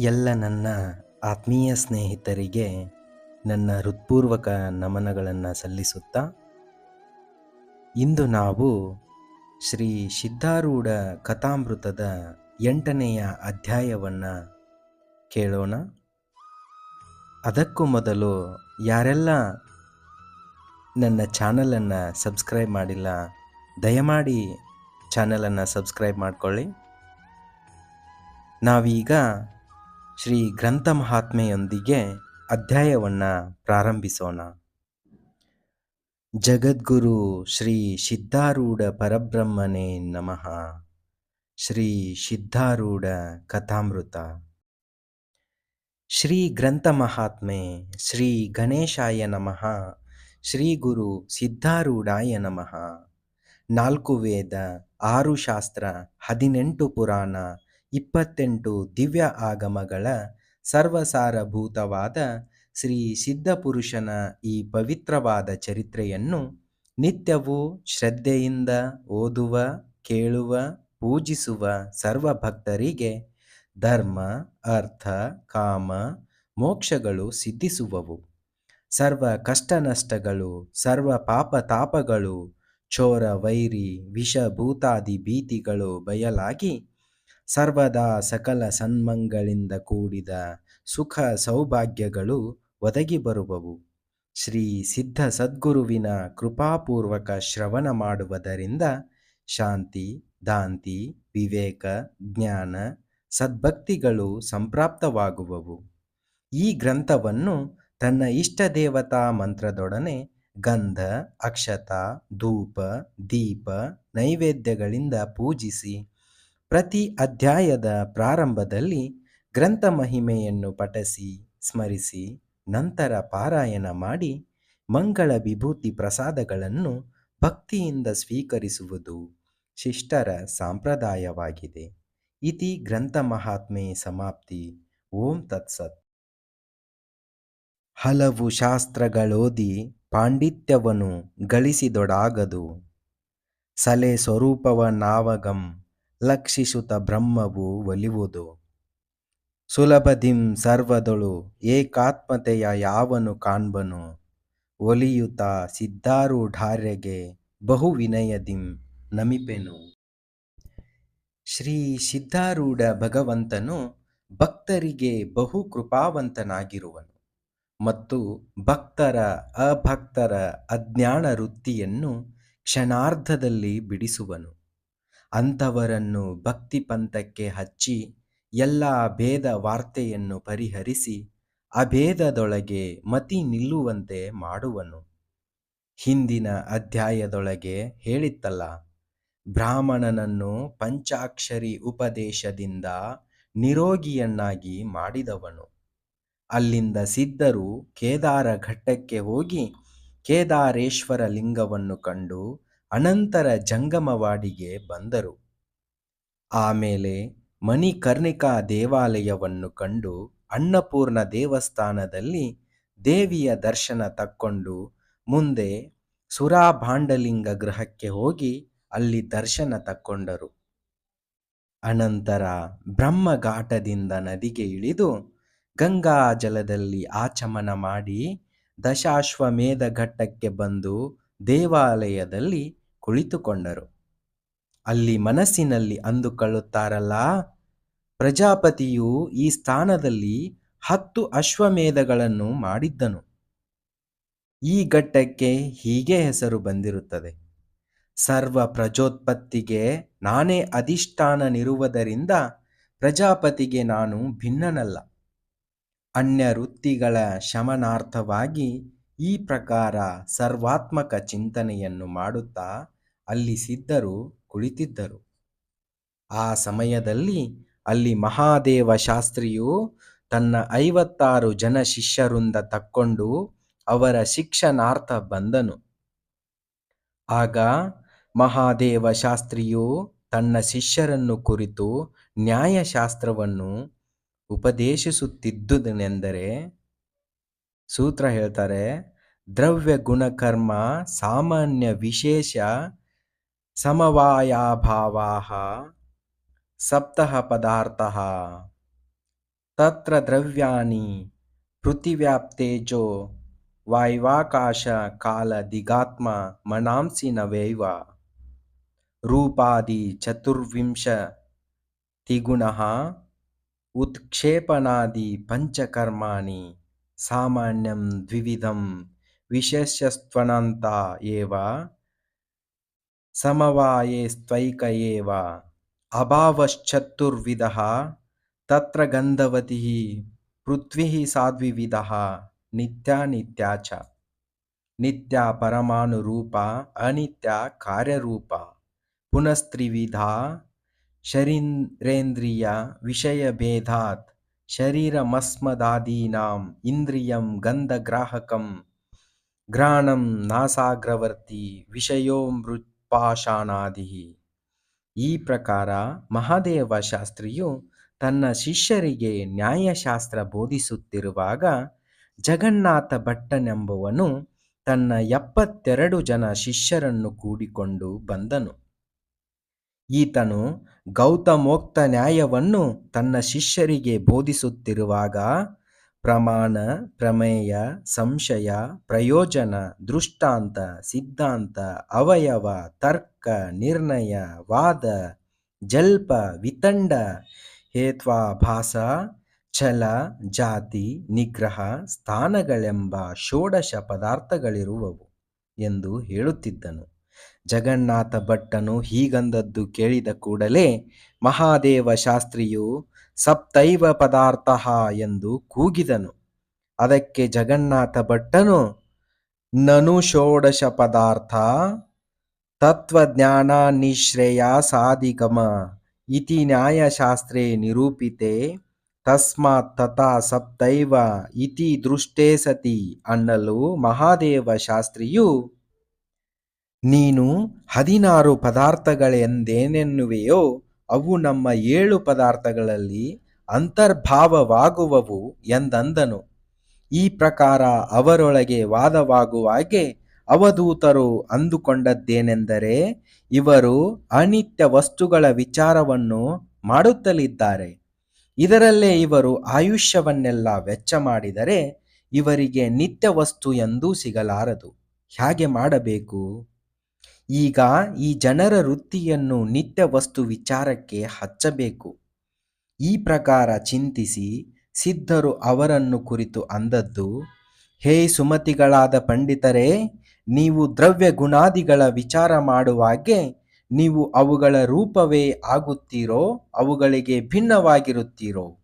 ಎಲ್ಲ ನನ್ನ ಆತ್ಮೀಯ ಸ್ನೇಹಿತರಿಗೆ ನನ್ನ ಹೃತ್ಪೂರ್ವಕ ನಮನಗಳನ್ನು ಸಲ್ಲಿಸುತ್ತಾ, ಇಂದು ನಾವು ಶ್ರೀ ಸಿದ್ಧಾರೂಢ ಕಥಾಮೃತದ ಎಂಟನೆಯ ಅಧ್ಯಾಯವನ್ನು ಕೇಳೋಣ. ಅದಕ್ಕೂ ಮೊದಲು ಯಾರೆಲ್ಲ ನನ್ನ ಚಾನಲನ್ನು ಸಬ್ಸ್ಕ್ರೈಬ್ ಮಾಡಿಲ್ಲ, ದಯಮಾಡಿ ಚಾನಲನ್ನು ಸಬ್ಸ್ಕ್ರೈಬ್ ಮಾಡಿಕೊಳ್ಳಿ. ನಾವೀಗ ಶ್ರೀ ಗ್ರಂಥ ಮಹಾತ್ಮೆಯೊಂದಿಗೆ ಅಧ್ಯಾಯವನ್ನು ಪ್ರಾರಂಭಿಸೋಣ. ಜಗದ್ಗುರು ಶ್ರೀ ಸಿದ್ಧಾರೂಢ ಪರಬ್ರಹ್ಮನೇ ನಮಃ. ಶ್ರೀ ಸಿದ್ಧಾರೂಢ ಕಥಾಮೃತ. ಶ್ರೀ ಗ್ರಂಥ ಮಹಾತ್ಮೆ ಶ್ರೀ ಗಣೇಶಾಯ ನಮಃ. ಶ್ರೀ ಗುರು ಸಿದ್ಧಾರೂಢಾಯ ನಮಃ. ನಾಲ್ಕು ವೇದ, ಆರು ಶಾಸ್ತ್ರ, ಹದಿನೆಂಟು ಪುರಾಣ ಇಪ್ಪತ್ತೆಂಟು ದಿವ್ಯ ಆಗಮಗಳ ಸರ್ವಸಾರಭೂತವಾದ ಶ್ರೀ ಸಿದ್ಧಪುರುಷನ ಈ ಪವಿತ್ರವಾದ ಚರಿತ್ರೆಯನ್ನು ನಿತ್ಯವೂ ಶ್ರದ್ಧೆಯಿಂದ ಓದುವ, ಕೇಳುವ, ಪೂಜಿಸುವ ಸರ್ವ ಭಕ್ತರಿಗೆ ಧರ್ಮ, ಅರ್ಥ, ಕಾಮ, ಮೋಕ್ಷಗಳು ಸಿದ್ಧಿಸುವವು. ಸರ್ವ ಕಷ್ಟ ನಷ್ಟಗಳು ಸರ್ವ ಪಾಪ ತಾಪಗಳು ಚೋರ ವೈರಿ ವಿಷ ಭೂತಾದಿ ಭೀತಿಗಳು ಬಯಲಾಗಿ ಸರ್ವದಾ ಸಕಲ ಸನ್ಮಂಗಳಿಂದ ಕೂಡಿದ ಸುಖ ಸೌಭಾಗ್ಯಗಳು ಒದಗಿ ಬರುವವು. ಶ್ರೀ ಸಿದ್ಧ ಸದ್ಗುರುವಿನ ಕೃಪಾಪೂರ್ವಕ ಶ್ರವಣ ಮಾಡುವುದರಿಂದ ಶಾಂತಿ, ದಾಂತಿ, ವಿವೇಕ, ಜ್ಞಾನ, ಸದ್ಭಕ್ತಿಗಳು ಸಂಪ್ರಾಪ್ತವಾಗುವವು. ಈ ಗ್ರಂಥವನ್ನು ತನ್ನ ಇಷ್ಟ ದೇವತಾ ಮಂತ್ರದೊಡನೆ ಗಂಧ, ಅಕ್ಷತ, ಧೂಪ, ದೀಪ, ನೈವೇದ್ಯಗಳಿಂದ ಪೂಜಿಸಿ ಪ್ರತಿ ಅಧ್ಯಾಯದ ಪ್ರಾರಂಭದಲ್ಲಿ ಗ್ರಂಥ ಮಹಿಮೆಯನ್ನು ಪಠಿಸಿ, ಸ್ಮರಿಸಿ, ನಂತರ ಪಾರಾಯಣ ಮಾಡಿ ಮಂಗಳ ವಿಭೂತಿ ಪ್ರಸಾದಗಳನ್ನು ಭಕ್ತಿಯಿಂದ ಸ್ವೀಕರಿಸುವುದು ಶಿಷ್ಟರ ಸಾಂಪ್ರದಾಯವಾಗಿದೆ. ಇತಿ ಗ್ರಂಥ ಮಹಾತ್ಮೆ ಸಮಾಪ್ತಿ. ಓಂ ತತ್ಸತ್. ಹಲವು ಶಾಸ್ತ್ರಗಳೋದಿ ಪಾಂಡಿತ್ಯವನು ಗಳಿಸಿದೊಡಾಗದು. ಸಲೆ ಸ್ವರೂಪವನಾವಗಂ ಲಕ್ಷಿಸುತ್ತ ಬ್ರಹ್ಮವು ಒಲಿವುದು. ಸುಲಭದಿಂ ಸರ್ವದೊಳು ಏಕಾತ್ಮತೆಯ ಯಾವನು ಕಾಣ್ಬನು. ಒಲಿಯುತ ಸಿದ್ಧಾರೂಢಾರ್ಯಗೆ ಬಹು ವಿನಯದಿಂ ನಮಿಪೆನು. ಶ್ರೀ ಸಿದ್ಧಾರೂಢ ಭಗವಂತನು ಭಕ್ತರಿಗೆ ಬಹು ಕೃಪಾವಂತನಾಗಿರುವನು ಮತ್ತು ಭಕ್ತರ ಅಭಕ್ತರ ಅಜ್ಞಾನ ವೃತ್ತಿಯನ್ನು ಕ್ಷಣಾರ್ಧದಲ್ಲಿ ಬಿಡಿಸುವನು. ಅಂಥವರನ್ನು ಭಕ್ತಿ ಪಂಥಕ್ಕೆ ಹಚ್ಚಿ ಎಲ್ಲ ಭೇದ ವಾರ್ತೆಯನ್ನು ಪರಿಹರಿಸಿ ಅಭೇದದೊಳಗೆ ಮತಿ ನಿಲ್ಲುವಂತೆ ಮಾಡುವನು. ಹಿಂದಿನ ಅಧ್ಯಾಯದೊಳಗೆ ಹೇಳಿತ್ತಲ್ಲ, ಬ್ರಾಹ್ಮಣನನ್ನು ಪಂಚಾಕ್ಷರಿ ಉಪದೇಶದಿಂದ ನಿರೋಗಿಯನ್ನಾಗಿ ಮಾಡಿದವನು. ಅಲ್ಲಿಂದ ಸಿದ್ಧರು ಕೇದಾರ ಘಟ್ಟಕ್ಕೆ ಹೋಗಿ ಕೇದಾರೇಶ್ವರ ಲಿಂಗವನ್ನು ಕಂಡು ಅನಂತರ ಜಂಗಮವಾಡಿಗೆ ಬಂದರು. ಆಮೇಲೆ ಮಣಿಕರ್ಣಿಕಾ ದೇವಾಲಯವನ್ನು ಕಂಡು ಅನ್ನಪೂರ್ಣ ದೇವಸ್ಥಾನದಲ್ಲಿ ದೇವಿಯ ದರ್ಶನ ತಕ್ಕೊಂಡು ಮುಂದೆ ಸುರಾಭಾಂಡಲಿಂಗ ಗೃಹಕ್ಕೆ ಹೋಗಿ ಅಲ್ಲಿ ದರ್ಶನ ತಕ್ಕೊಂಡರು. ಅನಂತರ ಬ್ರಹ್ಮಘಾಟದಿಂದ ನದಿಗೆ ಇಳಿದು ಗಂಗಾ ಜಲದಲ್ಲಿ ಆಚಮನ ಮಾಡಿ ದಶಾಶ್ವಮೇಧ ಘಟ್ಟಕ್ಕೆ ಬಂದು ದೇವಾಲಯದಲ್ಲಿ ಕುಳಿತುಕೊಂಡರು. ಅಲ್ಲಿ ಮನಸ್ಸಿನಲ್ಲಿ ಅಂದುಕೊಳ್ಳುತ್ತಾರಲ್ಲ? ಪ್ರಜಾಪತಿಯು ಈ ಸ್ಥಾನದಲ್ಲಿ ಹತ್ತು ಅಶ್ವಮೇಧಗಳನ್ನು ಮಾಡಿದ್ದನು. ಈ ಘಟ್ಟಕ್ಕೆ ಹೀಗೆ ಹೆಸರು ಬಂದಿರುತ್ತದೆ. ಸರ್ವ ಪ್ರಜೋತ್ಪತ್ತಿಗೆ ನಾನೇ ಅಧಿಷ್ಠಾನನಿರುವುದರಿಂದ ಪ್ರಜಾಪತಿಗೆ ನಾನು ಭಿನ್ನನಲ್ಲ. ಅನ್ಯ ವೃತ್ತಿಗಳ ಶಮನಾರ್ಥವಾಗಿ ಈ ಪ್ರಕಾರ ಸರ್ವಾತ್ಮಕ ಚಿಂತನೆಯನ್ನು ಮಾಡುತ್ತಾ ಅಲ್ಲಿ ಸಿದ್ಧರು ಕುಳಿತಿದ್ದರು. ಆ ಸಮಯದಲ್ಲಿ ಅಲ್ಲಿ ಮಹಾದೇವ ಶಾಸ್ತ್ರಿಯು ತನ್ನ ಐವತ್ತಾರು ಜನ ಶಿಷ್ಯರಿಂದ ತಕ್ಕೊಂಡು ಅವರ ಶಿಕ್ಷಣಾರ್ಥ ಬಂದನು. ಆಗ ಮಹಾದೇವ ಶಾಸ್ತ್ರಿಯು ತನ್ನ ಶಿಷ್ಯರನ್ನು ಕುರಿತು ನ್ಯಾಯಶಾಸ್ತ್ರವನ್ನು ಉಪದೇಶಿಸುತ್ತಿದ್ದುದನೆಂದರೆ ಸೂತ್ರ ಹೇಳ್ತಾರೆ ದ್ರವ್ಯ ಗುಣಕರ್ಮ ಸಾಮಾನ್ಯ ವಿಶೇಷ समवायाभावाः सप्तः पदार्थः। तत्र द्रव्याणि पृथिव्याप्तेजो वाय्वाकाशकालदिगात्ममनांसि न वैव रूपादिचतुर्विंशतिगुणः उत्क्षेपणादिपञ्चकर्माणि सामान्यं द्विविधं विशेष्यस्त्वनन्ता एव। समवाये स्त्वैक एव अभावश्चतुर्विधः तत्र गन्धवतिः पृथ्वीः साद्विविधः नित्या नित्या च। नित्या परमानुरूपा अनित्या कार्यरूपा। पुनस्त्रिविधा शरीन्द्रेन्द्रिया विषयभेदात् शरीरमस्मदादीनाम् इन्द्रियं गन्धग्राहकं घ्राणं नासाग्रवर्ति विषयो मृ ಮೃತ್ಪಾಷಾಣಾದಿ ಈ ಪ್ರಕಾರ ಮಹಾದೇವ ಶಾಸ್ತ್ರಿಯು ತನ್ನ ಶಿಷ್ಯರಿಗೆ ನ್ಯಾಯಶಾಸ್ತ್ರ ಬೋಧಿಸುತ್ತಿರುವಾಗ ಜಗನ್ನಾಥ ಭಟ್ಟನೆಂಬುವನು ತನ್ನ ಎಪ್ಪತ್ತೆರಡು ಜನ ಶಿಷ್ಯರನ್ನು ಕೂಡಿಕೊಂಡು ಬಂದನು. ಈತನು ಗೌತಮೋಕ್ತ ನ್ಯಾಯವನ್ನು ತನ್ನ ಶಿಷ್ಯರಿಗೆ ಬೋಧಿಸುತ್ತಿರುವಾಗ ಪ್ರಮಾಣ, ಪ್ರಮೇಯ, ಸಂಶಯ, ಪ್ರಯೋಜನ, ದೃಷ್ಟಾಂತ, ಸಿದ್ಧಾಂತ, ಅವಯವ, ತರ್ಕ, ನಿರ್ಣಯ, ವಾದ, ಜಲ್ಪ, ವಿತಂಡ, ಹೇತ್ವಾಭಾಸ, ಛಲ, ಜಾತಿ, ನಿಗ್ರಹ, ಸ್ಥಾನಗಳೆಂಬ ಷೋಡಶ ಪದಾರ್ಥಗಳಿರುವವು ಎಂದು ಹೇಳುತ್ತಿದ್ದನು. ಜಗನ್ನಾಥ ಭಟ್ಟನು ಹೀಗಂದದ್ದು ಕೇಳಿದ ಕೂಡಲೇ, ಮಹಾದೇವ ಶಾಸ್ತ್ರಿಯು ಸಪ್ತೈವ ಪದಾರ್ಥ ಎಂದು ಕೂಗಿದನು. ಅದಕ್ಕೆ ಜಗನ್ನಾಥ ಭಟ್ಟನು, ನನು ಷೋಡಶ ಪದಾರ್ಥ ತತ್ವಜ್ಞಾನ ನಿಶ್ರೇಯ ಸಾಧಿಗಮ, ಇತಿ ನ್ಯಾಯಶಾಸ್ತ್ರೇ ನಿರೂಪಿತೆ, ತಸ್ಮಾತ್ ತಥಾ ಸಪ್ತೈವ, ಇತಿ ದೃಷ್ಟೇ ಸತಿ ಅನ್ನಲು ಮಹಾದೇವ ಶಾಸ್ತ್ರಿಯು, ನೀನು ಹದಿನಾರು ಪದಾರ್ಥಗಳೆಂದೇನೆನ್ನುವೆಯೋ ಅವು ನಮ್ಮ ಏಳು ಪದಾರ್ಥಗಳಲ್ಲಿ ಅಂತರ್ಭಾವವಾಗುವವು ಎಂದಂದನು. ಈ ಪ್ರಕಾರ ಅವರೊಳಗೆ ವಾದವಾಗುವಾಗೆ ಅವಧೂತರು ಅಂದುಕೊಂಡದ್ದೇನೆಂದರೆ ಇವರು ಅನಿತ್ಯ ವಸ್ತುಗಳ ವಿಚಾರವನ್ನು ಮಾಡುತ್ತಲಿದ್ದಾರೆ. ಇದರಲ್ಲೇ ಇವರು ಆಯುಷ್ಯವನ್ನೆಲ್ಲ ವೆಚ್ಚ ಮಾಡಿದರೆ ಇವರಿಗೆ ನಿತ್ಯ ವಸ್ತು ಎಂದೂ ಸಿಗಲಾರದು. ಹೇಗೆ ಮಾಡಬೇಕು? ಈಗ ಈ ಜನರ ವೃತ್ತಿಯನ್ನು ನಿತ್ಯ ವಸ್ತು ವಿಚಾರಕ್ಕೆ ಹಚ್ಚಬೇಕು. ಈ ಪ್ರಕಾರ ಚಿಂತಿಸಿ ಸಿದ್ಧರು ಅವರನ್ನು ಕುರಿತು ಅಂದದ್ದು, ಹೇ ಸುಮತಿಗಳಾದ ಪಂಡಿತರೇ, ನೀವು ದ್ರವ್ಯ ಗುಣಾದಿಗಳ ವಿಚಾರ ಮಾಡುವಾಗೆ ನೀವು ಅವುಗಳ ರೂಪವೇ ಆಗುತ್ತೀರೋ, ಅವುಗಳಿಗೆ ಭಿನ್ನವಾಗಿರುತ್ತೀರೋ.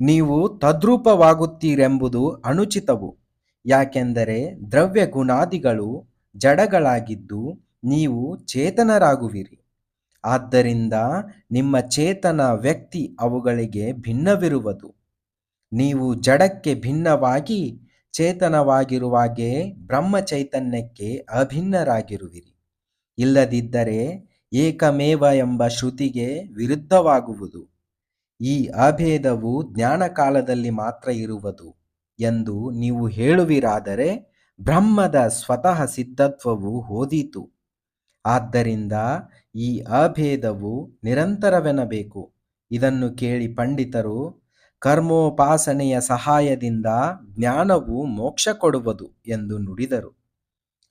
ನೀವು ತದ್ರೂಪವಾಗುತ್ತೀರೆಂಬುದು ಅನುಚಿತವು. ಯಾಕೆಂದರೆ ದ್ರವ್ಯ ಗುಣಾದಿಗಳು ಜಡಗಳಾಗಿದ್ದು ನೀವು ಚೇತನರಾಗುವಿರಿ. ಆದ್ದರಿಂದ ನಿಮ್ಮ ಚೇತನ ವ್ಯಕ್ತಿ ಅವುಗಳಿಗೆ ಭಿನ್ನವಿರುವುದು. ನೀವು ಜಡಕ್ಕೆ ಭಿನ್ನವಾಗಿ ಚೇತನವಾಗಿರುವಾಗೆ ಬ್ರಹ್ಮ ಚೈತನ್ಯಕ್ಕೆ ಅಭಿನ್ನರಾಗಿರುವಿರಿ. ಇಲ್ಲದಿದ್ದರೆ ಏಕಮೇವ ಎಂಬ ಶ್ರುತಿಗೆ ವಿರುದ್ಧವಾಗುವುದು. ಈ ಅಭೇದವು ಜ್ಞಾನ ಕಾಲದಲ್ಲಿ ಮಾತ್ರ ಇರುವುದು ಎಂದು ನೀವು ಹೇಳುವಿರಾದರೆ ಬ್ರಹ್ಮದ ಸ್ವತಃ ಸಿದ್ಧತ್ವವು ಹೋದೀತು. ಆದ್ದರಿಂದ ಈ ಅಭೇದವು ನಿರಂತರವೆನಬೇಕು ಇದನ್ನು ಕೇಳಿ ಪಂಡಿತರು, ಕರ್ಮೋಪಾಸನೆಯ ಸಹಾಯದಿಂದ ಜ್ಞಾನವು ಮೋಕ್ಷ ಕೊಡುವುದು ಎಂದು ನುಡಿದರು.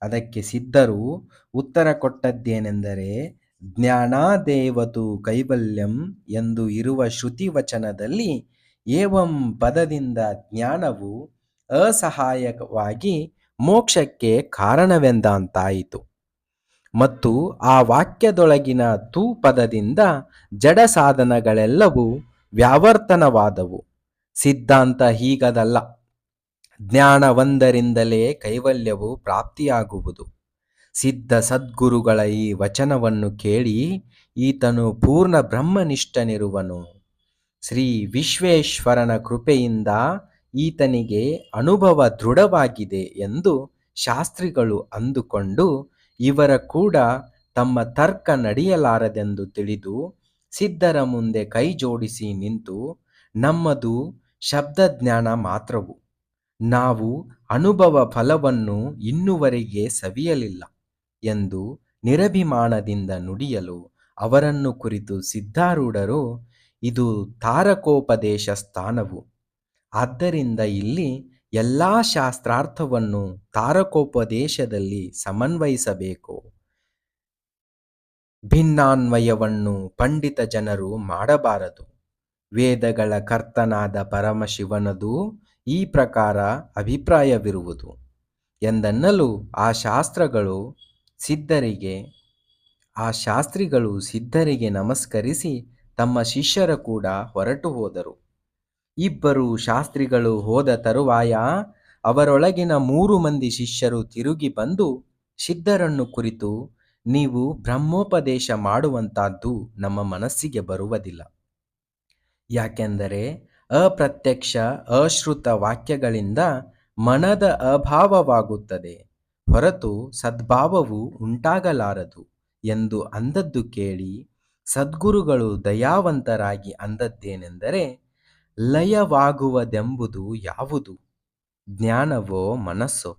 ಅದಕ್ಕೆ ಸಿದ್ಧರು ಉತ್ತರ ಕೊಟ್ಟದ್ದೇನೆಂದರೆ, ಜ್ಞಾನಾದೇವತು ಕೈವಲ್ಯಂ ಎಂದು ಇರುವ ಶ್ರುತಿ ವಚನದಲ್ಲಿ ಏವಂ ಪದದಿಂದ ಜ್ಞಾನವು ಅಸಹಾಯಕವಾಗಿ ಮೋಕ್ಷಕ್ಕೆ ಕಾರಣವೆಂದಂತಾಯಿತು. ಮತ್ತು ಆ ವಾಕ್ಯದೊಳಗಿನ ತೂ ಪದದಿಂದ ಜಡ ಸಾಧನಗಳೆಲ್ಲವೂ ವ್ಯಾವರ್ತನವಾದವು. ಸಿದ್ಧಾಂತ ಹೀಗದಲ್ಲ. ಜ್ಞಾನವೊಂದರಿಂದಲೇ ಕೈವಲ್ಯವು ಪ್ರಾಪ್ತಿಯಾಗುವುದು. ಸಿದ್ಧ ಸದ್ಗುರುಗಳ ಈ ವಚನವನ್ನು ಕೇಳಿ ಈತನು ಪೂರ್ಣ ಬ್ರಹ್ಮನಿಷ್ಠನಿರುವನು. ಶ್ರೀ ವಿಶ್ವೇಶ್ವರನ ಕೃಪೆಯಿಂದ ಈತನಿಗೆ ಅನುಭವ ದೃಢವಾಗಿದೆ ಎಂದು ಶಾಸ್ತ್ರಿಗಳು ಅಂದುಕೊಂಡು ಇವರ ಕೂಡ ತಮ್ಮ ತರ್ಕ ನಡೆಯಲಾರದೆಂದು ತಿಳಿದು ಸಿದ್ಧರ ಮುಂದೆ ಕೈ ಜೋಡಿಸಿ ನಿಂತು, ನಮ್ಮದು ಶಬ್ದಜ್ಞಾನ ಮಾತ್ರವು. ನಾವು ಅನುಭವ ಫಲವನ್ನು ಇನ್ನುವರೆಗೆ ಸವಿಯಲಿಲ್ಲ ಎಂದು ನಿರಭಿಮಾನದಿಂದ ನುಡಿಯಲು ಅವರನ್ನು ಕುರಿತು ಸಿದ್ಧಾರೂಢರು, ಇದು ತಾರಕೋಪದೇಶ ಸ್ಥಾನವು. ಆದ್ದರಿಂದ ಇಲ್ಲಿ ಎಲ್ಲ ಶಾಸ್ತ್ರಾರ್ಥವನ್ನು ತಾರಕೋಪದೇಶದಲ್ಲಿ ಸಮನ್ವಯಿಸಬೇಕು. ಭಿನ್ನಾನ್ವಯವನ್ನು ಪಂಡಿತ ಜನರು ಮಾಡಬಾರದು. ವೇದಗಳ ಕರ್ತನಾದ ಪರಮಶಿವನದು ಈ ಪ್ರಕಾರ ಅಭಿಪ್ರಾಯವಿರುವುದು. ಎಂದನ್ನಲು ಆ ಶಾಸ್ತ್ರಗಳು ಸಿದ್ಧರಿಗೆ, ಆ ಶಾಸ್ತ್ರಿಗಳು ಸಿದ್ಧರಿಗೆ ನಮಸ್ಕರಿಸಿ ತಮ್ಮ ಶಿಷ್ಯರ ಕೂಡ ಹೊರಟು ಹೋದರು. ಇಬ್ಬರು ಶಾಸ್ತ್ರಿಗಳು ಹೋದ ತರುವಾಯ ಅವರೊಳಗಿನ ಮೂರು ಮಂದಿ ಶಿಷ್ಯರು ತಿರುಗಿ ಬಂದು ಸಿದ್ಧರನ್ನು ಕುರಿತು, ನೀವು ಬ್ರಹ್ಮೋಪದೇಶ ಮಾಡುವಂತಹದ್ದು ನಮ್ಮ ಮನಸ್ಸಿಗೆ ಬರುವುದಿಲ್ಲ. ಯಾಕೆಂದರೆ ಅಪ್ರತ್ಯಕ್ಷ, ಅಶ್ರುತ ವಾಕ್ಯಗಳಿಂದ ಮನದ ಅಭಾವವಾಗುತ್ತದೆ. ಹೊರತು ಸದ್ಭಾವವು ಉಂಟಾಗಲಾರದು ಎಂದು ಅಂದದ್ದು ಕೇಳಿ ಸದ್ಗುರುಗಳು ದಯಾವಂತರಾಗಿ ಅಂದದ್ದೇನೆಂದರೆ ಲಯವಾಗುವುದೆಂಬುದು ಯಾವುದು? ಜ್ಞಾನವೋ ಮನಸ್ಸೋ?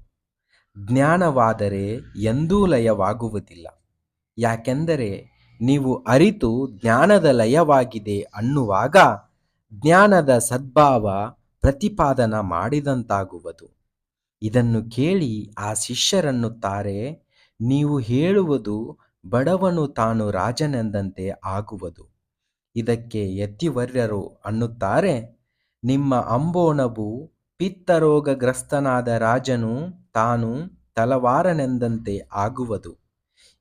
ಜ್ಞಾನವಾದರೆ ಎಂದೂ ಲಯವಾಗುವುದಿಲ್ಲ. ಯಾಕೆಂದರೆ ನೀವು ಅರಿತು ಜ್ಞಾನದ ಲಯವಾಗಿದೆ ಅನ್ನುವಾಗ ಜ್ಞಾನದ ಸದ್ಭಾವ ಪ್ರತಿಪಾದನ ಮಾಡಿದಂತಾಗುವುದು. ಇದನ್ನು ಕೇಳಿ ಆ ಶಿಷ್ಯರನ್ನುತ್ತಾರೆ, ನೀವು ಹೇಳುವುದು ಬಡವನು ತಾನು ರಾಜನೆಂದಂತೆ ಆಗುವುದು. ಇದಕ್ಕೆ ಯತಿವರ್ಯರು ಅನ್ನುತ್ತಾರೆ. ನಿಮ್ಮ ಅಂಬೋಣವು ಪಿತ್ತರೋಗಗ್ರಸ್ತನಾದ ರಾಜನು ತಾನು ತಲವಾರನೆಂದಂತೆ ಆಗುವುದು.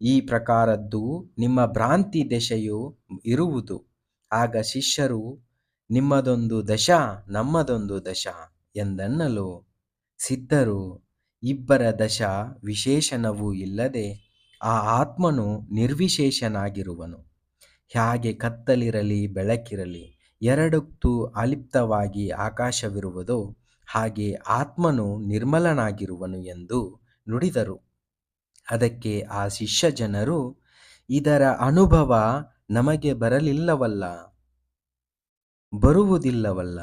ಈ ಪ್ರಕಾರದ್ದು ನಿಮ್ಮ ಭ್ರಾಂತಿ ದಶೆಯು ಇರುವುದು. ಆಗ ಶಿಷ್ಯರು, ನಿಮ್ಮದೊಂದು ದಶ, ನಮ್ಮದೊಂದು ದಶ ಎಂದನ್ನಲು ಸಿದ್ಧರು, ಇಬ್ಬರ ದಶ ವಿಶೇಷಣವೂ ಇಲ್ಲದೆ ಆ ಆತ್ಮನು ನಿರ್ವಿಶೇಷನಾಗಿರುವನು. ಹೇಗೆ ಕತ್ತಲಿರಲಿ, ಬೆಳಕಿರಲಿ, ಎರಡಕ್ಕೂ ಅಲಿಪ್ತವಾಗಿ ಆಕಾಶವಿರುವುದೋ ಹಾಗೆ ಆತ್ಮನು ನಿರ್ಮಲನಾಗಿರುವನು ಎಂದು ನುಡಿದರು. ಅದಕ್ಕೆ ಆ ಶಿಷ್ಯ ಜನರು ಇದರ ಅನುಭವ ನಮಗೆ ಬರಲಿಲ್ಲವಲ್ಲ, ಬರುವುದಿಲ್ಲವಲ್ಲ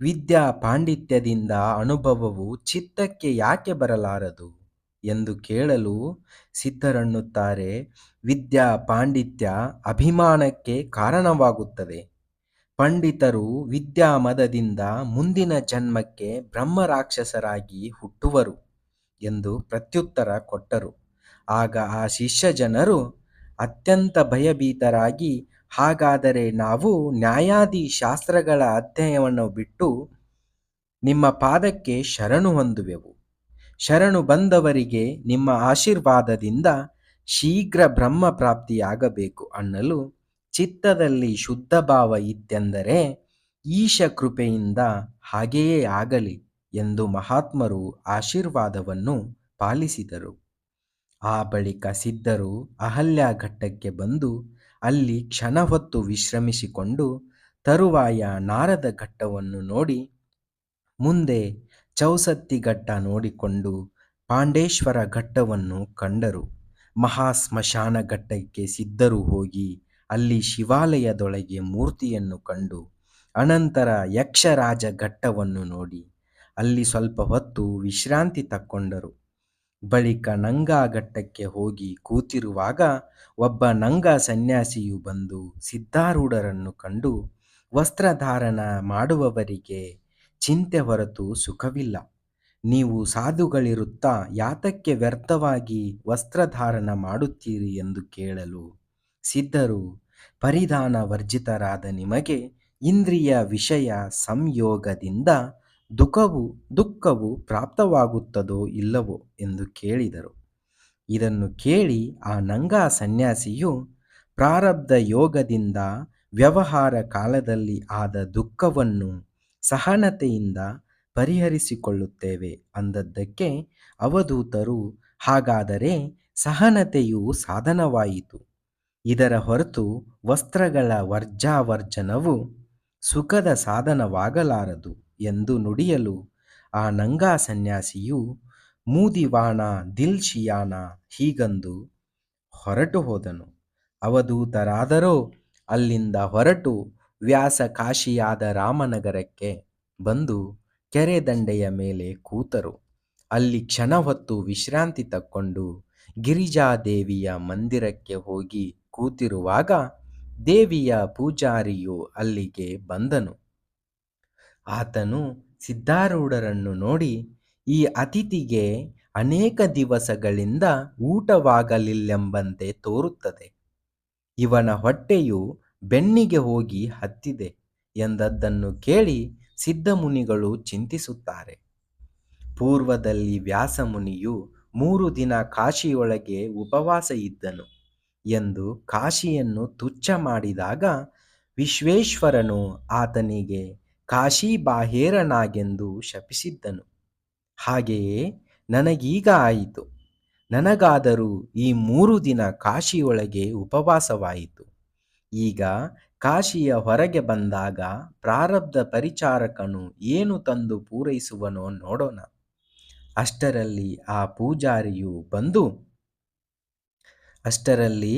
ವಿದ್ಯಾ ಪಾಂಡಿತ್ಯದಿಂದ ಅನುಭವವು ಚಿತ್ತಕ್ಕೆ ಯಾಕೆ ಬರಲಾರದು? ಎಂದು ಕೇಳಲು ಸಿದ್ಧರನ್ನುತ್ತಾರೆ, ವಿದ್ಯಾ ಪಾಂಡಿತ್ಯ ಅಭಿಮಾನಕ್ಕೆ ಕಾರಣವಾಗುತ್ತದೆ. ಪಂಡಿತರು ವಿದ್ಯಾ ಮದದಿಂದ ಮುಂದಿನ ಜನ್ಮಕ್ಕೆ ಬ್ರಹ್ಮರಾಕ್ಷಸರಾಗಿ ಹುಟ್ಟುವರು ಎಂದು ಪ್ರತ್ಯುತ್ತರ ಕೊಟ್ಟರು. ಆಗ ಆ ಶಿಷ್ಯ ಜನರು ಅತ್ಯಂತ ಭಯಭೀತರಾಗಿ, ಹಾಗಾದರೆ ನಾವು ನ್ಯಾಯಾದಿ ಶಾಸ್ತ್ರಗಳ ಅಧ್ಯಯನವನ್ನು ಬಿಟ್ಟು ನಿಮ್ಮ ಪಾದಕ್ಕೆ ಶರಣು ಹೊಂದುವೆವು. ಶರಣು ಬಂದವರಿಗೆ ನಿಮ್ಮ ಆಶೀರ್ವಾದದಿಂದ ಶೀಘ್ರ ಬ್ರಹ್ಮ ಪ್ರಾಪ್ತಿಯಾಗಬೇಕು ಅನ್ನಲು ಚಿತ್ತದಲ್ಲಿ ಶುದ್ಧ ಭಾವ ಇತ್ತೆಂದರೆ ಈಶ ಕೃಪೆಯಿಂದ ಹಾಗೆಯೇ ಆಗಲಿ ಎಂದು ಮಹಾತ್ಮರು ಆಶೀರ್ವಾದವನ್ನು ಪಾಲಿಸಿದರು. ಆ ಬಳಿಕ ಸಿದ್ಧರು ಅಹಲ್ಯ ಘಟ್ಟಕ್ಕೆ ಬಂದು ಅಲ್ಲಿ ಕ್ಷಣ ಹೊತ್ತು ವಿಶ್ರಮಿಸಿಕೊಂಡು ತರುವಾಯ ನಾರದ ಘಟ್ಟವನ್ನು ನೋಡಿ ಮುಂದೆ ಚೌಸತ್ತಿ ಘಟ್ಟ ನೋಡಿಕೊಂಡು ಪಾಂಡೇಶ್ವರ ಘಟ್ಟವನ್ನು ಕಂಡರು. ಮಹಾ ಸ್ಮಶಾನ ಘಟ್ಟಕ್ಕೆ ಸಿದ್ಧರು ಹೋಗಿ ಅಲ್ಲಿ ಶಿವಾಲಯದೊಳಗೆ ಮೂರ್ತಿಯನ್ನು ಕಂಡು ಅನಂತರ ಯಕ್ಷರಾಜ ಘಟ್ಟವನ್ನು ನೋಡಿ ಅಲ್ಲಿ ಸ್ವಲ್ಪ ಹೊತ್ತು ವಿಶ್ರಾಂತಿ ತಕ್ಕೊಂಡರು. ಬಳಿಕ ನಂಗಾ ಘಟ್ಟಕ್ಕೆ ಹೋಗಿ ಕೂತಿರುವಾಗ ಒಬ್ಬ ನಂಗ ಸನ್ಯಾಸಿಯು ಬಂದು ಸಿದ್ಧಾರೂಢರನ್ನು ಕಂಡು ವಸ್ತ್ರಧಾರಣ ಮಾಡುವವರಿಗೆ ಚಿಂತೆ ಹೊರತು ಸುಖವಿಲ್ಲ. ನೀವು ಸಾಧುಗಳಿರುತ್ತಾ ಯಾತಕ್ಕೆ ವ್ಯರ್ಥವಾಗಿ ವಸ್ತ್ರಧಾರಣ ಮಾಡುತ್ತೀರಿ ಎಂದು ಕೇಳಲು ಸಿದ್ಧರು, ಪರಿಧಾನ ವರ್ಜಿತರಾದ ನಿಮಗೆ ಇಂದ್ರಿಯ ವಿಷಯ ಸಂಯೋಗದಿಂದ ದುಃಖವು ದುಃಖವು ಪ್ರಾಪ್ತವಾಗುತ್ತದೋ ಇಲ್ಲವೋ ಎಂದು ಕೇಳಿದರು. ಇದನ್ನು ಕೇಳಿ ಆ ನಂಗಾ ಸನ್ಯಾಸಿಯು ಪ್ರಾರಬ್ಧ ಯೋಗದಿಂದ ವ್ಯವಹಾರ ಕಾಲದಲ್ಲಿ ಆದ ದುಃಖವನ್ನು ಸಹನತೆಯಿಂದ ಪರಿಹರಿಸಿಕೊಳ್ಳುತ್ತೇವೆ ಅಂದದ್ದಕ್ಕೆ ಅವಧೂತರು, ಹಾಗಾದರೆ ಸಹನತೆಯು ಸಾಧನವಾಯಿತು. ಇದರ ಹೊರತು ವಸ್ತ್ರಗಳ ವರ್ಜಾವರ್ಜನವು ಸುಖದ ಸಾಧನವಾಗಲಾರದು ಎಂದು ನುಡಿಯಲು ಆ ನಂಗಾ ಸನ್ಯಾಸಿಯು, ಮೂದಿವಾಣ ದಿಲ್ಶಿಯಾನ ಹೀಗಂದು ಹೊರಟು ಹೋದನು. ಅವಧೂತರಾದರೋ ಅಲ್ಲಿಂದ ಹೊರಟು ವ್ಯಾಸ ಕಾಶಿಯಾದ ರಾಮನಗರಕ್ಕೆ ಬಂದು ಕೆರೆ ದಂಡೆಯ ಮೇಲೆ ಕೂತರು. ಅಲ್ಲಿ ಕ್ಷಣ ಹೊತ್ತು ವಿಶ್ರಾಂತಿ ತಕ್ಕೊಂಡು ಗಿರಿಜಾದೇವಿಯ ಮಂದಿರಕ್ಕೆ ಹೋಗಿ ಕೂತಿರುವಾಗ ದೇವಿಯ ಪೂಜಾರಿಯು ಅಲ್ಲಿಗೆ ಬಂದನು. ಆತನು ಸಿದ್ಧಾರೂಢರನ್ನು ನೋಡಿ ಈ ಅತಿಥಿಗೆ ಅನೇಕ ದಿವಸಗಳಿಂದ ಊಟವಾಗಲಿಲ್ಲೆಂಬಂತೆ ತೋರುತ್ತದೆ. ಇವನ ಹೊಟ್ಟೆಯು ಬೆನ್ನಿಗೆ ಹೋಗಿ ಹತ್ತಿದೆ ಎಂದದ್ದನ್ನು ಕೇಳಿ ಸಿದ್ಧಮುನಿಗಳು ಚಿಂತಿಸುತ್ತಾರೆ. ಪೂರ್ವದಲ್ಲಿ ವ್ಯಾಸಮುನಿಯು ಮೂರು ದಿನ ಕಾಶಿಯೊಳಗೆ ಉಪವಾಸ ಇದ್ದನು ಎಂದು ಕಾಶಿಯನ್ನು ತುಚ್ಛ ಮಾಡಿದಾಗ ವಿಶ್ವೇಶ್ವರನು ಆತನಿಗೆ ಕಾಶಿ ಬಾಹೇರನಾಗೆಂದು ಶಪಿಸಿದ್ದನು. ಹಾಗೆಯೇ ನನಗೀಗ ಆಯಿತು. ನನಗಾದರೂ ಈ ಮೂರು ದಿನ ಕಾಶಿಯೊಳಗೆ ಉಪವಾಸವಾಯಿತು. ಈಗ ಕಾಶಿಯ ಹೊರಗೆ ಬಂದಾಗ ಪ್ರಾರಬ್ಧ ಪರಿಚಾರಕನು ಏನು ತಂದು ಪೂರೈಸುವನೋ ನೋಡೋಣ. ಅಷ್ಟರಲ್ಲಿ ಆ ಪೂಜಾರಿಯು ಬಂದು, ಅಷ್ಟರಲ್ಲಿ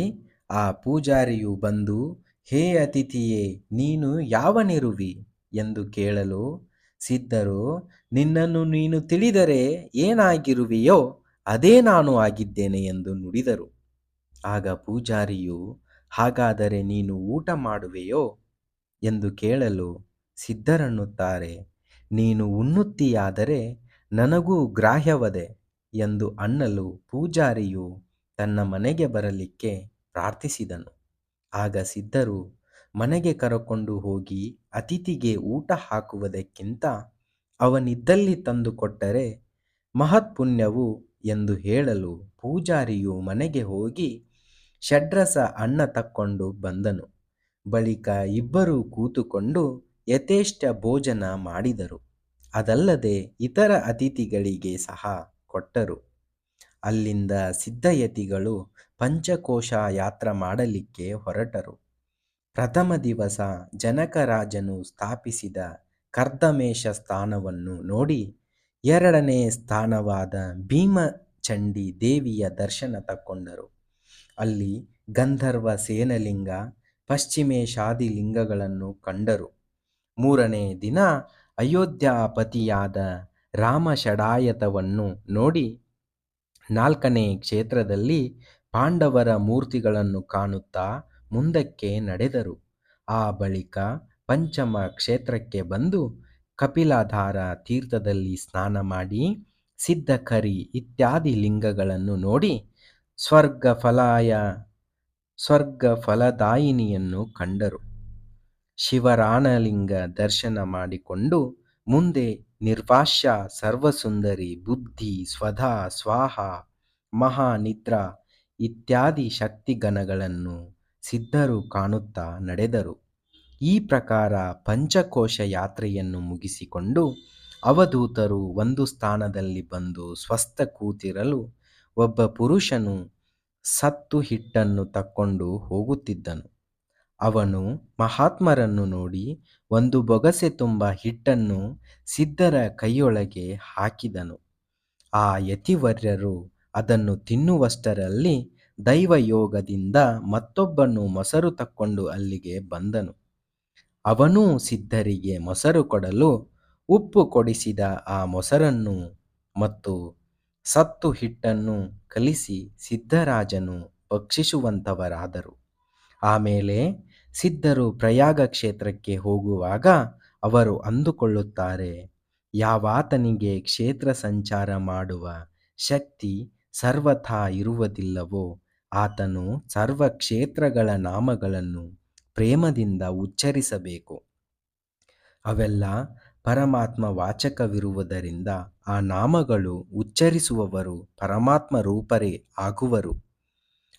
ಆ ಪೂಜಾರಿಯು ಬಂದು, ಹೇ ಅತಿಥಿಯೇ, ನೀನು ಯಾವನಿರುವಿ ಎಂದು ಕೇಳಲು, ಸಿದ್ಧರು, ನಿನ್ನನ್ನು ನೀನು ತಿಳಿದರೆ ಏನಾಗಿರುವೆಯೋ ಅದೇ ನಾನು ಆಗಿದ್ದೇನೆ ಎಂದು ನುಡಿದರು. ಆಗ ಪೂಜಾರಿಯು ಹಾಗಾದರೆ ನೀನು ಊಟ ಮಾಡುವೆಯೋ ಎಂದು ಕೇಳಲು ಸಿದ್ಧರನ್ನುತ್ತಾರೆ. ನೀನು ಉಣ್ಣುತ್ತೀಯಾದರೆ ನನಗೂ ಗ್ರಾಹ್ಯವದೆ ಎಂದು ಅನ್ನಲು ಪೂಜಾರಿಯು ತನ್ನ ಮನೆಗೆ ಬರಲಿಕ್ಕೆ ಪ್ರಾರ್ಥಿಸಿದನು. ಆಗ ಸಿದ್ಧರು ಮನೆಗೆ ಕರಕೊಂಡು ಹೋಗಿ ಅತಿಥಿಗೆ ಊಟ ಹಾಕುವುದಕ್ಕಿಂತ ಅವನಿದ್ದಲ್ಲಿ ತಂದುಕೊಟ್ಟರೆ ಮಹತ್ಪುಣ್ಯವು ಎಂದು ಹೇಳಲು ಪೂಜಾರಿಯು ಮನೆಗೆ ಹೋಗಿ ಷಡ್ರಸ ಅನ್ನ ತಕ್ಕೊಂಡು ಬಂದನು. ಬಳಿಕ ಇಬ್ಬರೂ ಕೂತುಕೊಂಡು ಯಥೇಷ್ಟ ಭೋಜನ ಮಾಡಿದರು. ಅದಲ್ಲದೆ ಇತರ ಅತಿಥಿಗಳಿಗೆ ಸಹ ಕೊಟ್ಟರು. ಅಲ್ಲಿಂದ ಸಿದ್ಧಯತಿಗಳು ಪಂಚಕೋಶ ಯಾತ್ರ ಮಾಡಲಿಕ್ಕೆ ಹೊರಟರು. ಪ್ರಥಮ ದಿವಸ ಜನಕರಾಜನು ಸ್ಥಾಪಿಸಿದ ಕರ್ದಮೇಶ ಸ್ಥಾನವನ್ನು ನೋಡಿ ಎರಡನೇ ಸ್ಥಾನವಾದ ಭೀಮಚಂಡಿ ದೇವಿಯ ದರ್ಶನ ತಕ್ಕೊಂಡರು. ಅಲ್ಲಿ ಗಂಧರ್ವ ಸೇನಲಿಂಗ ಪಶ್ಚಿಮೇಶಾದಿ ಲಿಂಗಗಳನ್ನು ಕಂಡರು. ಮೂರನೇ ದಿನ ಅಯೋಧ್ಯಾಪತಿಯಾದ ರಾಮ ಷಡಾಯತವನ್ನು ನೋಡಿ ನಾಲ್ಕನೇ ಕ್ಷೇತ್ರದಲ್ಲಿ ಪಾಂಡವರ ಮೂರ್ತಿಗಳನ್ನು ಕಾಣುತ್ತಾ ಮುಂದಕ್ಕೆ ನಡೆದರು. ಆ ಬಳಿಕ ಪಂಚಮ ಕ್ಷೇತ್ರಕ್ಕೆ ಬಂದು ಕಪಿಲಾಧಾರ ತೀರ್ಥದಲ್ಲಿ ಸ್ನಾನ ಮಾಡಿ, ಸಿದ್ಧಕರಿ ಇತ್ಯಾದಿ ಲಿಂಗಗಳನ್ನು ನೋಡಿ ಸ್ವರ್ಗ ಸ್ವರ್ಗಫಲದಾಯಿನಿಯನ್ನು ಸ್ವರ್ಗ ಫಲದಾಯಿನಿಯನ್ನು ಕಂಡರು. ಶಿವರಾನಲಿಂಗ ದರ್ಶನ ಮಾಡಿಕೊಂಡು ಮುಂದೆ ನಿರ್ವಾಶ್ಯ ಸರ್ವಸುಂದರಿ, ಬುದ್ಧಿ, ಸ್ವಧಾ, ಸ್ವಾಹ, ಮಹಾನಿದ್ರಾ ಇತ್ಯಾದಿ ಶಕ್ತಿಗಣಗಳನ್ನು ಸಿದ್ಧರು ಕಾಣುತ್ತಾ ನಡೆದರು. ಈ ಪ್ರಕಾರ ಪಂಚಕೋಶ ಯಾತ್ರೆಯನ್ನು ಮುಗಿಸಿಕೊಂಡು ಅವಧೂತರು ಒಂದು ಸ್ಥಾನದಲ್ಲಿ ಬಂದು ಸ್ವಸ್ಥ ಕೂತಿರಲು ಒಬ್ಬ ಪುರುಷನು ಸತ್ತು ಹಿಟ್ಟನ್ನು ತಕ್ಕೊಂಡು ಹೋಗುತ್ತಿದ್ದನು. ಅವನು ಮಹಾತ್ಮರನ್ನು ನೋಡಿ ಒಂದು ಬೊಗಸೆ ತುಂಬ ಹಿಟ್ಟನ್ನು ಸಿದ್ಧರ ಕೈಯೊಳಗೆ ಹಾಕಿದನು. ಆ ಯತಿವರ್ಯರು ಅದನ್ನು ತಿನ್ನುವಷ್ಟರಲ್ಲಿ ದೈವಯೋಗದಿಂದ ಮತ್ತೊಬ್ಬನು ಮೊಸರು ತಕ್ಕೊಂಡು ಅಲ್ಲಿಗೆ ಬಂದನು. ಅವನೂ ಸಿದ್ಧರಿಗೆ ಮೊಸರು ಕೊಡಲು ಉಪ್ಪು ಕೊಡಿಸಿದ ಆ ಮೊಸರನ್ನು ಮತ್ತು ಸತ್ತು ಹಿಟ್ಟನ್ನು ಕಲಿಸಿ ಸಿದ್ಧರಾಜನು ಭಕ್ಷಿಸುವಂಥವರಾದರು. ಆಮೇಲೆ ಸಿದ್ಧರು ಪ್ರಯಾಗ ಕ್ಷೇತ್ರಕ್ಕೆ ಹೋಗುವಾಗ ಅವರು ಅಂದುಕೊಳ್ಳುತ್ತಾರೆ, ಯಾವಾತನಿಗೆ ಕ್ಷೇತ್ರ ಸಂಚಾರ ಮಾಡುವ ಶಕ್ತಿ ಸರ್ವಥಾ ಇರುವುದಿಲ್ಲವೋ, ಆತನು ಸರ್ವ ಕ್ಷೇತ್ರಗಳ ನಾಮಗಳನ್ನು ಪ್ರೇಮದಿಂದ ಉಚ್ಚರಿಸಬೇಕು. ಅವೆಲ್ಲ ಪರಮಾತ್ಮ ವಾಚಕವಿರುವುದರಿಂದ ಆ ನಾಮಗಳು ಉಚ್ಚರಿಸುವವರು ಪರಮಾತ್ಮ ರೂಪರೇ ಆಗುವರು.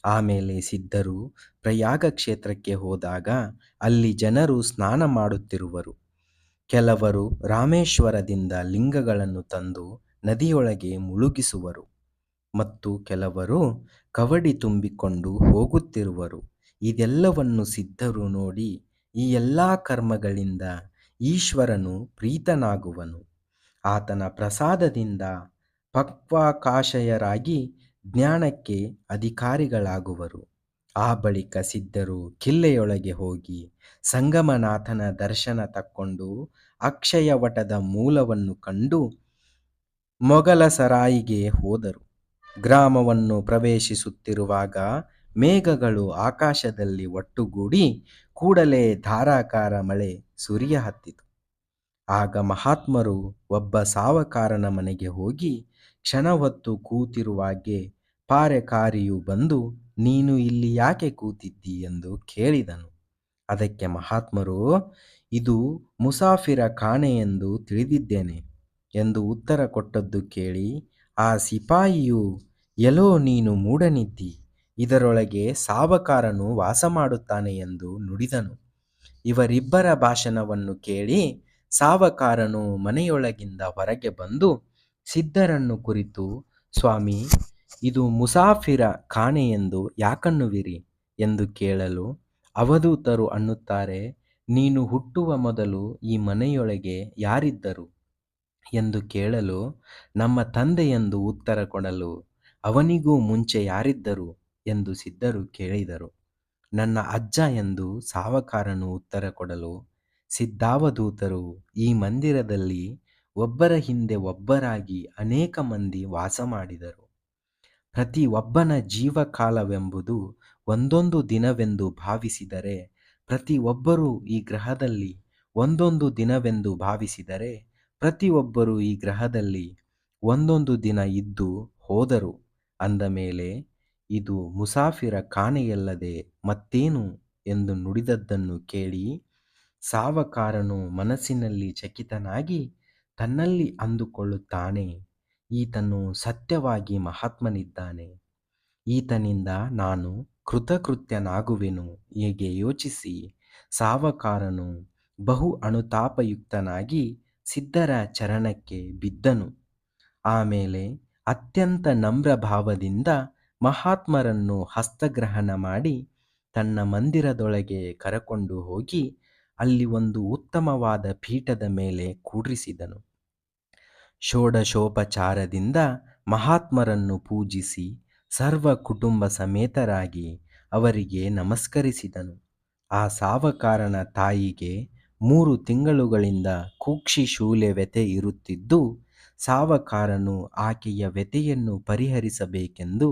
ಆಮೇಲೆ ಸಿದ್ಧರು ಪ್ರಯಾಗ ಕ್ಷೇತ್ರಕ್ಕೆ ಹೋದಾಗ ಅಲ್ಲಿ ಜನರು ಸ್ನಾನ ಮಾಡುತ್ತಿರುವರು. ಕೆಲವರು ರಾಮೇಶ್ವರದಿಂದ ಲಿಂಗಗಳನ್ನು ತಂದು ನದಿಯೊಳಗೆ ಮುಳುಗಿಸುವರು ಮತ್ತು ಕೆಲವರು ಕವಡಿ ತುಂಬಿಕೊಂಡು ಹೋಗುತ್ತಿರುವರು. ಇದೆಲ್ಲವನ್ನು ಸಿದ್ಧರು ನೋಡಿ ಈ ಎಲ್ಲ ಕರ್ಮಗಳಿಂದ ಈಶ್ವರನು ಪ್ರೀತನಾಗುವನು. ಆತನ ಪ್ರಸಾದದಿಂದ ಪಕ್ವಾಕಾಶಯರಾಗಿ ಜ್ಞಾನಕ್ಕೆ ಅಧಿಕಾರಿಗಳಾಗುವರು. ಆ ಬಳಿಕ ಸಿದ್ಧರು ಕಿಲ್ಲೆಯೊಳಗೆ ಹೋಗಿ ಸಂಗಮನಾಥನ ದರ್ಶನ ತಕ್ಕೊಂಡು ಅಕ್ಷಯವಟದ ಮೂಲವನ್ನು ಕಂಡು ಮೊಗಲ ಸರಾಯಿಗೆ ಹೋದರು. ಗ್ರಾಮವನ್ನು ಪ್ರವೇಶಿಸುತ್ತಿರುವಾಗ ಮೇಘಗಳು ಆಕಾಶದಲ್ಲಿ ಒಟ್ಟುಗೂಡಿ ಕೂಡಲೇ ಧಾರಾಕಾರ ಮಳೆ ಸುರಿಯ ಹತ್ತಿತು. ಆಗ ಮಹಾತ್ಮರು ಒಬ್ಬ ಸಾವಕಾರನ ಮನೆಗೆ ಹೋಗಿ ಕ್ಷಣ ಹೊತ್ತು ಕೂತಿರುವಾಗೆ ಪಾರೆಕಾರಿಯು ಬಂದು, ನೀನು ಇಲ್ಲಿ ಯಾಕೆ ಕೂತಿದ್ದಿ? ಎಂದು ಕೇಳಿದನು. ಅದಕ್ಕೆ ಮಹಾತ್ಮರು, ಇದು ಮುಸಾಫಿರ ಕಾಣೆ ಎಂದು ತಿಳಿದಿದ್ದೇನೆ ಎಂದು ಉತ್ತರ ಕೊಟ್ಟದ್ದು ಕೇಳಿ, ಆ ಸಿಪಾಯಿಯು ಎಲೋ ನೀನು ಮೂಡನಿದ್ದಿ ಇದರೊಳಗೆ ಸಾವಕಾರನು ವಾಸ ಮಾಡುತ್ತಾನೆ ಎಂದು ನುಡಿದನು. ಇವರಿಬ್ಬರ ಭಾಷಣವನ್ನು ಕೇಳಿ ಸಾವಕಾರನು ಮನೆಯೊಳಗಿಂದ ಹೊರಗೆ ಬಂದು ಸಿದ್ಧರನ್ನು ಕುರಿತು, ಸ್ವಾಮಿ, ಇದು ಮುಸಾಫಿರ ಎಂದು ಯಾಕನ್ನುವಿರಿ? ಎಂದು ಕೇಳಲು ಅವಧೂತರು ಅನ್ನುತ್ತಾರೆ, ನೀನು ಹುಟ್ಟುವ ಮೊದಲು ಈ ಮನೆಯೊಳಗೆ ಯಾರಿದ್ದರು? ಎಂದು ಕೇಳಲು ನಮ್ಮ ತಂದೆಯೆಂದು ಉತ್ತರ ಕೊಡಲು, ಅವನಿಗೂ ಮುಂಚೆ ಯಾರಿದ್ದರು? ಎಂದು ಸಿದ್ಧರು ಕೇಳಿದರು. ನನ್ನ ಅಜ್ಜ ಎಂದು ಸಾವಕಾರನು ಉತ್ತರ ಕೊಡಲು, ಸಿದ್ಧಾವಧೂತರು, ಈ ಮಂದಿರದಲ್ಲಿ ಒಬ್ಬರ ಹಿಂದೆ ಒಬ್ಬರಾಗಿ ಅನೇಕ ಮಂದಿ ವಾಸ ಮಾಡಿದರು. ಪ್ರತಿ ಒಬ್ಬನ ಜೀವಕಾಲವೆಂಬುದು ಒಂದೊಂದು ದಿನವೆಂದು ಭಾವಿಸಿದರೆ, ಪ್ರತಿ ಒಬ್ಬರೂ ಈ ಗ್ರಹದಲ್ಲಿ ಒಂದೊಂದು ದಿನವೆಂದು ಭಾವಿಸಿದರೆ ಪ್ರತಿಯೊಬ್ಬರು ಈ ಗ್ರಹದಲ್ಲಿ ಒಂದೊಂದು ದಿನ ಇದ್ದು ಹೋದರು. ಅಂದ ಮೇಲೆ ಇದು ಮುಸಾಫಿರ ಕಾಣೆಯಲ್ಲದೆ ಮತ್ತೇನು ಎಂದು ನುಡಿದದ್ದನ್ನು ಕೇಳಿ ಸಾವಕಾರನು ಮನಸ್ಸಿನಲ್ಲಿ ಚಕಿತನಾಗಿ ತನ್ನಲ್ಲಿ ಅಂದುಕೊಳ್ಳುತ್ತಾನೆ. ಈತನು ಸತ್ಯವಾಗಿ ಮಹಾತ್ಮನಿದ್ದಾನೆ. ಈತನಿಂದ ನಾನು ಕೃತಕೃತ್ಯನಾಗುವೆನು ಹೇಗೆ ಯೋಚಿಸಿ? ಸಾವಕಾರನು ಬಹು ಅನುತಾಪಯುಕ್ತನಾಗಿ ಸಿದ್ಧರ ಚರಣಕ್ಕೆ ಬಿದ್ದನು. ಆಮೇಲೆ ಅತ್ಯಂತ ನಮ್ರ ಭಾವದಿಂದ ಮಹಾತ್ಮರನ್ನು ಹಸ್ತಗ್ರಹಣ ಮಾಡಿ ತನ್ನ ಮಂದಿರದೊಳಗೆ ಕರಕೊಂಡು ಹೋಗಿ ಅಲ್ಲಿ ಒಂದು ಉತ್ತಮವಾದ ಪೀಠದ ಮೇಲೆ ಕೂಡ್ರಿಸಿದನು ಷೋಡಶೋಪಚಾರದಿಂದ ಮಹಾತ್ಮರನ್ನು ಪೂಜಿಸಿ ಸರ್ವ ಕುಟುಂಬ ಸಮೇತರಾಗಿ ಅವರಿಗೆ ನಮಸ್ಕರಿಸಿದನು. ಆ ಸಾವಕಾರನ ತಾಯಿಗೆ ಮೂರು ತಿಂಗಳುಗಳಿಂದ ಕೂಕ್ಷಿ ಶೂಲೆ ವ್ಯತೆ ಇರುತ್ತಿದ್ದು, ಸಾವಕಾರನು ಆಕೆಯ ವ್ಯತೆಯನ್ನು ಪರಿಹರಿಸಬೇಕೆಂದು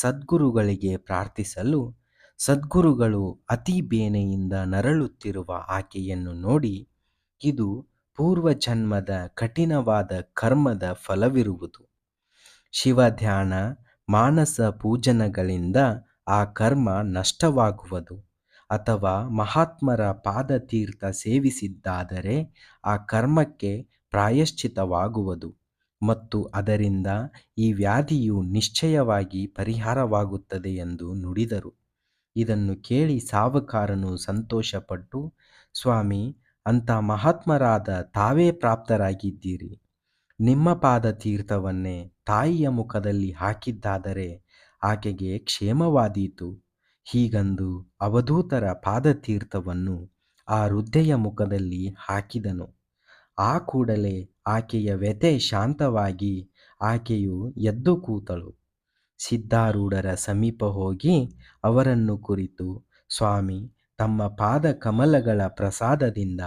ಸದ್ಗುರುಗಳಿಗೆ ಪ್ರಾರ್ಥಿಸಲು ಸದ್ಗುರುಗಳು ಅತಿ ಬೇನೆಯಿಂದ ನರಳುತ್ತಿರುವ ಆಕೆಯನ್ನು ನೋಡಿ ಇದು ಪೂರ್ವಜನ್ಮದ ಕಠಿಣವಾದ ಕರ್ಮದ ಫಲವಿರುವುದು. ಶಿವಧ್ಯಾನ, ಮಾನಸ ಪೂಜನಗಳಿಂದ ಆ ಕರ್ಮ ನಷ್ಟವಾಗುವುದು. ಅಥವಾ ಮಹಾತ್ಮರ ಪಾದತೀರ್ಥ ಸೇವಿಸಿದ್ದಾದರೆ ಆ ಕರ್ಮಕ್ಕೆ ಪ್ರಾಯಶ್ಚಿತವಾಗುವುದು. ಮತ್ತು ಅದರಿಂದ ಈ ವ್ಯಾಧಿಯು ನಿಶ್ಚಯವಾಗಿ ಪರಿಹಾರವಾಗುತ್ತದೆ ಎಂದು ನುಡಿದರು. ಇದನ್ನು ಕೇಳಿ ಸಾವುಕಾರನು ಸಂತೋಷಪಟ್ಟು, ಸ್ವಾಮಿ, ಅಂಥ ಮಹಾತ್ಮರಾದ ತಾವೇ ಪ್ರಾಪ್ತರಾಗಿದ್ದೀರಿ. ನಿಮ್ಮ ಪಾದ ತೀರ್ಥವನ್ನೇ ತಾಯಿಯ ಮುಖದಲ್ಲಿ ಹಾಕಿದ್ದಾದರೆ ಆಕೆಗೆ ಕ್ಷೇಮವಾದೀತು. ಹೀಗಂದು ಅವಧೂತರ ಪಾದತೀರ್ಥವನ್ನು ಆ ವೃದ್ಧೆಯ ಮುಖದಲ್ಲಿ ಹಾಕಿದನು. ಆ ಕೂಡಲೇ ಆಕೆಯ ವ್ಯಥೆ ಶಾಂತವಾಗಿ ಆಕೆಯು ಎದ್ದು ಕೂತಳು. ಸಿದ್ಧಾರೂಢರ ಸಮೀಪ ಹೋಗಿ ಅವರನ್ನು ಕುರಿತು, ಸ್ವಾಮಿ, ತಮ್ಮ ಪಾದ ಕಮಲಗಳ ಪ್ರಸಾದದಿಂದ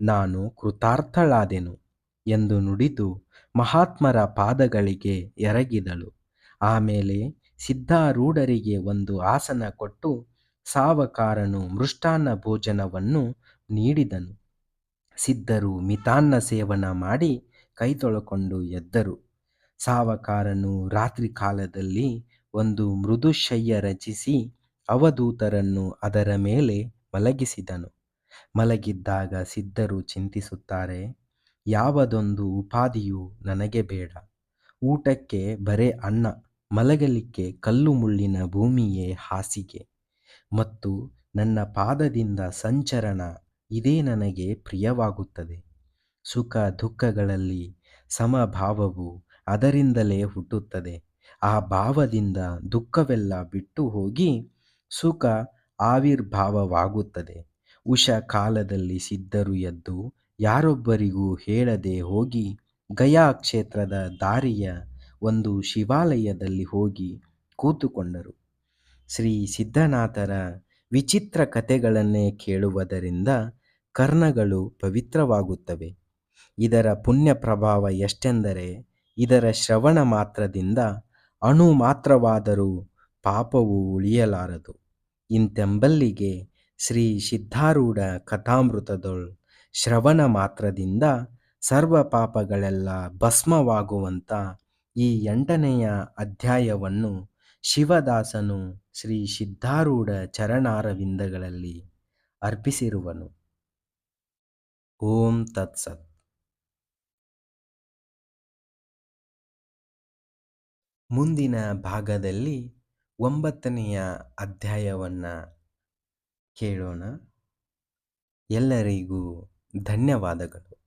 ನಾನು ಕೃತಾರ್ಥಳಾದೆನು ಎಂದು ನುಡಿದು ಮಹಾತ್ಮರ ಪಾದಗಳಿಗೆ ಎರಗಿದಳು. ಆಮೇಲೆ ಸಿದ್ಧಾರೂಢರಿಗೆ ಒಂದು ಆಸನ ಕೊಟ್ಟು ಸಾವಕಾರನು ಮೃಷ್ಟಾನ್ನ ಭೋಜನವನ್ನು ನೀಡಿದನು. ಸಿದ್ಧರು ಮಿತಾನ್ನ ಸೇವನ ಮಾಡಿ ಕೈ ತೊಳಕೊಂಡು ಎದ್ದರು. ಸಾವಕಾರನು ರಾತ್ರಿ ಕಾಲದಲ್ಲಿ ಒಂದು ಮೃದುಶಯ್ಯ ರಚಿಸಿ ಅವಧೂತರನ್ನು ಅದರ ಮೇಲೆ ಮಲಗಿಸಿದನು. ಮಲಗಿದ್ದಾಗ ಸಿದ್ಧರು ಚಿಂತಿಸುತ್ತಾರೆ, ಯಾವದೊಂದು ಉಪಾಧಿಯೂ ನನಗೆ ಬೇಡ. ಊಟಕ್ಕೆ ಬರೇ ಅನ್ನ, ಮಲಗಲಿಕ್ಕೆ ಕಲ್ಲು ಮುಳ್ಳಿನ ಭೂಮಿಯೇ ಹಾಸಿಗೆ. ಮತ್ತು ನನ್ನ ಪಾದದಿಂದ ಸಂಚರಣ ಇದೇ ನನಗೆ ಪ್ರಿಯವಾಗುತ್ತದೆ. ಸುಖ ದುಃಖಗಳಲ್ಲಿ ಸಮಭಾವವು ಅದರಿಂದಲೇ ಹುಟ್ಟುತ್ತದೆ. ಆ ಭಾವದಿಂದ ದುಃಖವೆಲ್ಲ ಬಿಟ್ಟು ಹೋಗಿ ಸುಖ ಆವಿರ್ಭಾವವಾಗುತ್ತದೆ. ಉಷ ಕಾಲದಲ್ಲಿ ಸಿದ್ಧರು ಎದ್ದು ಯಾರೊಬ್ಬರಿಗೂ ಹೇಳದೆ ಹೋಗಿ ಗಯಾ ಕ್ಷೇತ್ರದ ದಾರಿಯ ಒಂದು ಶಿವಾಲಯದಲ್ಲಿ ಹೋಗಿ ಕೂತುಕೊಂಡರು. ಶ್ರೀ ಸಿದ್ಧನಾಥರ ವಿಚಿತ್ರ ಕಥೆಗಳನ್ನೇ ಕೇಳುವುದರಿಂದ ಕರ್ಣಗಳು ಪವಿತ್ರವಾಗುತ್ತವೆ. ಇದರ ಪುಣ್ಯ ಪ್ರಭಾವ ಎಷ್ಟೆಂದರೆ, ಇದರ ಶ್ರವಣ ಮಾತ್ರದಿಂದ ಅಣು ಮಾತ್ರವಾದರೂ ಪಾಪವು ಉಳಿಯಲಾರದು. ಇಂತೆಂಬಲ್ಲಿಗೆ ಶ್ರೀ ಸಿದ್ಧಾರೂಢ ಕಥಾಮೃತದೊಳ್ ಶ್ರವಣ ಮಾತ್ರದಿಂದ ಸರ್ವ ಪಾಪಗಳೆಲ್ಲ ಭಸ್ಮವಾಗುವಂಥ ಈ ಎಂಟನೆಯ ಅಧ್ಯಾಯವನ್ನು ಶಿವದಾಸನು ಶ್ರೀ ಸಿದ್ಧಾರೂಢ ಚರಣಾರವಿಂದಗಳಲ್ಲಿ ಅರ್ಪಿಸಿರುವನು. ಓಂ ತತ್ಸತ್ ಮುಂದಿನ ಭಾಗದಲ್ಲಿ ಒಂಬತ್ತನೆಯ ಅಧ್ಯಾಯವನ್ನು ಕೇಳೋಣ. ಎಲ್ಲರಿಗೂ ಧನ್ಯವಾದಗಳು.